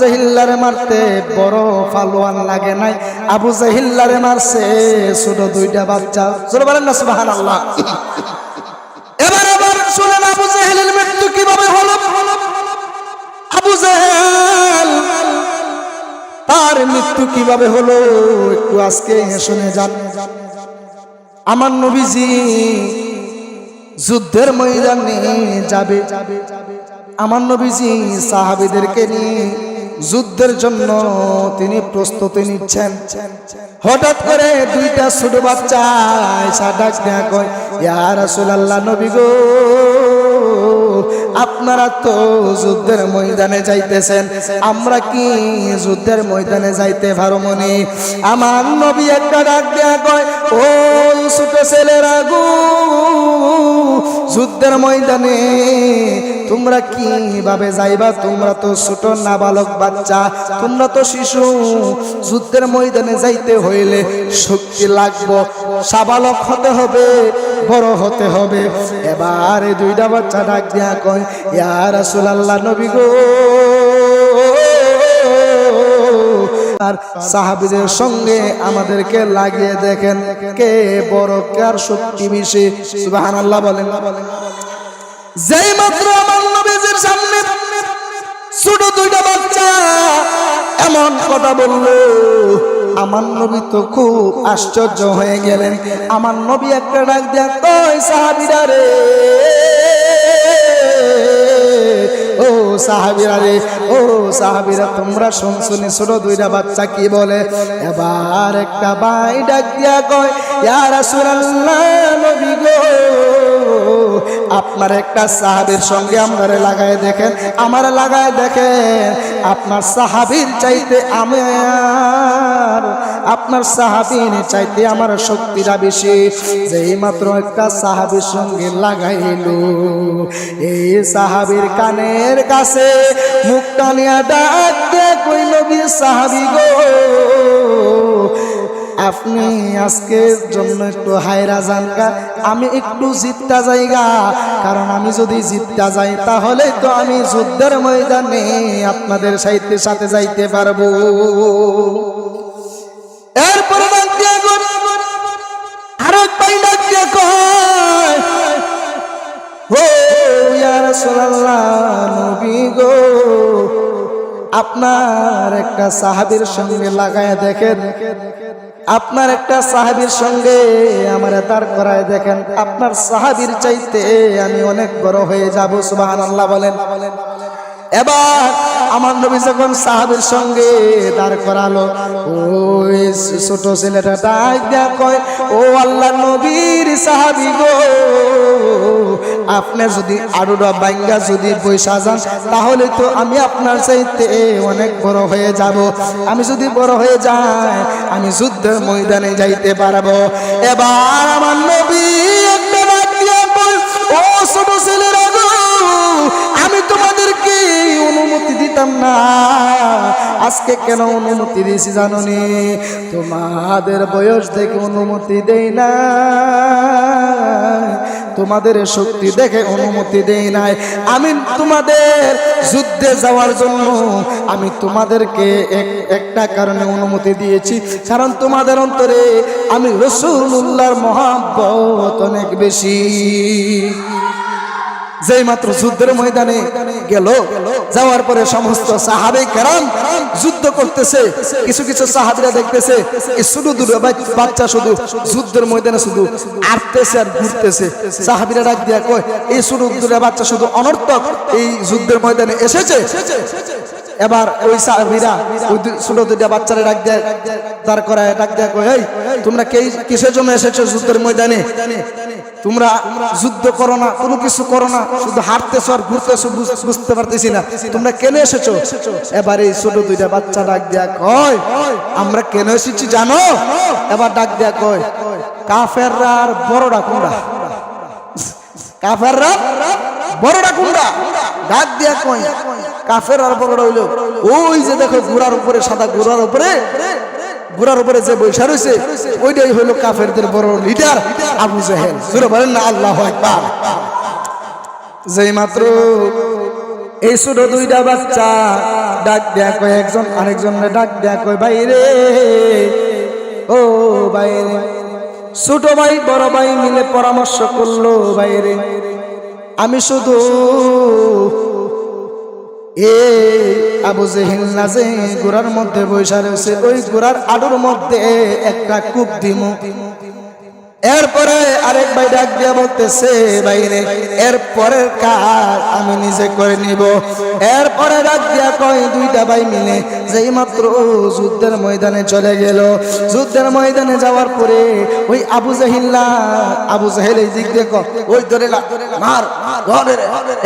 জাহিল্লারে মারতে বড় ফালোয়ান লাগে নাই। আবু জাহিল্লারে মারছে ছোট দুইটা বাচ্চা। ছোট বলেন না সুবাহান আল্লাহ এবার আবার শুনেন আবু জাহেলের মৃত্যু কীভাবে হলো? আবু জাহেল, তার মৃত্যু কীভাবে হলো? একটু আজকে শুনে যান। আমার নবীজি যুদ্ধের ময়দানে যাবে। আমার নবীজি সাহাবিদেরকে নিয়ে যুদ্ধের জন্য তিনি প্রস্তুতি নিচ্ছেন। হঠাৎ করে দুইটা ছোট বাচ্চা কয় নবী গো, আপনারা তো যুদ্ধের ময়দানে যাইতেছেন, আমরা কি যুদ্ধের ময়দানে যাইতে পারো মনে আমার নবী একটা ডাক দেয়া কয়, ও ছোট ছেলেরা গো, যুদ্ধের ময়দানে তোমরা কীভাবে যাইবা? তোমরা তো ছোট নাবালক বাচ্চা। তোমরা তো শিশু। যুদ্ধের ময়দানে যাইতে হইলে শক্তি লাগবো। সাবালক হতে হবে, বড় হতে হবে। এবার দুইটা বাচ্চা ডাক দিয়া কয়, ইয়া রাসূলুল্লাহ নবী গো। আর সাহাবিদের সঙ্গে আমাদেরকে লাগিয়ে দেখেন, কে বড়, কার শক্তি বেশি। সুবহানাল্লাহ বলেন। যেই মাত্র আমার নবীজির সামনে ছোট দুইটা বাচ্চা এমন কথা বলল, আমার নবী তো খুব আশ্চর্য হয়ে গেলেন। আমার নবী একটা ডাক দেয়া কই সাহাবিরা রে, ও সাহাবিরা রে, ও সাহাবিরা, তোমরা শুনছুনি ছোট দুইটা বাচ্চা কি বলে? এবার একটা ভাই ডাক দিয়া কয়, ইয়া রাসূলুল্লাহ নবী গো আপনার একটা সাহাবীর সঙ্গে আমারে লাগায় দেখেন, আমার লাগায় দেখেন। আপনার সাহাবির চাইতে আমি আপনার সাহাবীর চাইতে আমার শক্তিটা বেশি। যেই মাত্র একটা সাহাবীর সঙ্গে লাগাইলো, এই সাহাবির কানের কাছে মুখটা নিয়ে ডাক দে কইল সাহাবী গো আপনি আজকের জন্য একটু হায়রা জানকা আমি একটু জিততা যাইগা কারণ আমি যদি জিততা যাই তাহলে তো আমি যুদ্ধের ময়দানে আপনাদের সাহিত্যের সাথে যাইতে পারব। এরপরে গো, আপনার একটা সাহাবীর সঙ্গে লাগায় দেখেন। আপনার একটা সাহাবির সঙ্গে আমার দাঁড় করায় দেখেন, আপনার সাহাবির চাইতে আমি অনেক বড় হয়ে যাব সুবাহ আল্লাহ বলেন। এবার আমার নবী যখন সাহাবীর সঙ্গে দাঁড় করালো, ওই ছোট ছেলেটা ডাক দেয়া কয়, ও আল্লাহ নবীর সাহাবী গো, আপনি যদি আরুরা বাঙ্গা যদি বৈশা যান, তাহলে তো আমি আপনার চাইতে অনেক বড় হয়ে যাব। আমি যদি বড় হয়ে যাই, আমি যুদ্ধের ময়দানে যাইতে পারব। এবার আমার দিতাম না। আজকে কেন অনুমতি দিয়েছি জাননি? তোমাদের বয়স থেকে অনুমতি দেই না। তোমাদের শক্তি দেখে অনুমতি দেই নাই। আমি তোমাদের যুদ্ধে যাওয়ার জন্য আমি তোমাদেরকে এক- একটা কারণে অনুমতি দিয়েছি। কারণ তোমাদের অন্তরে আমি রসুল্লাহর মহাব্বত অনেক বেশি। যেই মাত্র যুদ্ধের ময়দানে গেল, যাওয়ার পরে সমস্ত সাহাবে কেরাম যুদ্ধ করতেছে। কিছু কিছু সাহাবিরা দেখতেছে শুধু দূরে বাচ্চা শুধু যুদ্ধের ময়দানে শুধু আটতেছে আর ঘুরতেছে। সাহাবিরা ডাক দিয়া কয়, এই শুধু দূরে বাচ্চা শুধু অনর্থক এই যুদ্ধের ময়দানে এসেছে? এবার ওই সাহাবিরা ওই ছোট দুইটা বাচ্চারা ডাক দেয় তার করায়, ডাক দেয়া এই, তোমরা কে কিসের জন্য এসেছ যুদ্ধের ময়দানে? তোমরা যুদ্ধ করো না, কোনো কিছু করো না, শুধু হাঁটতেছো আর ঘুরতেছো বুঝতে পারতেছি না। তোমরা কেন এসেছ? এবার এই ছোট দুইটা বাচ্চা ডাক দেয়া, কয়, আমরা কেন এসেছি জানো? এবার ডাক দেয়া, কয়, কাফেররা আর বড়রা কোনটা কাফেররা বড়টা কোনটা ডাক দিয়া, কয় কাফের আর বড়টা হইল ওই যে দেখো ঘোড়ার উপরে, সাদা ঘোড়ার উপরে ঘোড়ার উপরে যে বৈশা রয়েছে ওইটাই হইল কাফেরদের বড় লিডার আবু জাহেল। জোরে বলেন না, আল্লাহ একবার যেই মাত্র এই ছোট দুইটা বাচ্চা ডাক দেয়া কয় একজন আরেকজন ডাক দেয়া কয় বাইরে ও বাইরে ছোট ভাই, বড় ভাই মিলে পরামর্শ করল বাইরে আমি শুধু এ আবু জেহিল না যে মধ্যে বৈশা রয়েছে, ওই গোড়ার আডুর মধ্যে একটা কূপ দিমু। এরপরে আরেক ভাই ডাক দিয়া বলতেছে বাইরে এরপরের কাজ আমি নিজে করে নিব। এরপরে ডাক দিয়া কয় দুইটা ভাই মিলে যেই মাত্র যুদ্ধের ময়দানে চলে গেল। যুদ্ধের ময়দানে যাওয়ার পরে ওই আবু জাহিল্লা আবু জাহেল এই দিক কয়, ওই ধরে মার ধর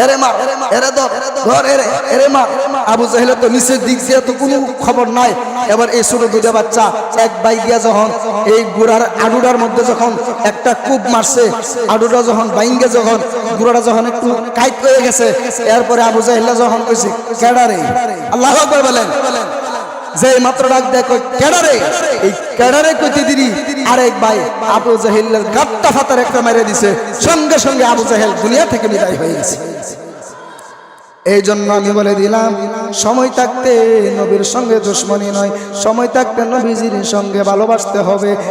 এরে, মার এরে ধর ধর এরে এরে মার। আবু জাহেলের তো নিচের দিক দিয়ে তো কোনো খবর নাই। এবার এই ছোট দুইটা বাচ্চা এক ভাই গিয়া যখন এই গুড়ার আডুডার মধ্যে যখন একটা কূপ মারছে, আডুটা যখন বাইঙ্গে যখন গুড়াটা যখন একটু কাইট হয়ে গেছে, এরপরে আবু জাহিল্লা যখন কইছে কেডারে আল্লাহ আকবার বলেন, যে মাত্র ডাক দেয় কই কেডারে এই কেডারে কইতে দিদি আরেক ভাই আবু জাহিল্লার গাপ্তা ফাতার একটা মেরে দিছে, সঙ্গে সঙ্গে আবু জাহেল দুনিয়া থেকে বিদায় হয়ে গেছে। এই জন্য আমি বলে দিলাম, সময় থাকতে নবীর সঙ্গে দুশ্মনী নয়, সময় থাকতে নবীজির সঙ্গে ভালোবাসতে হবে।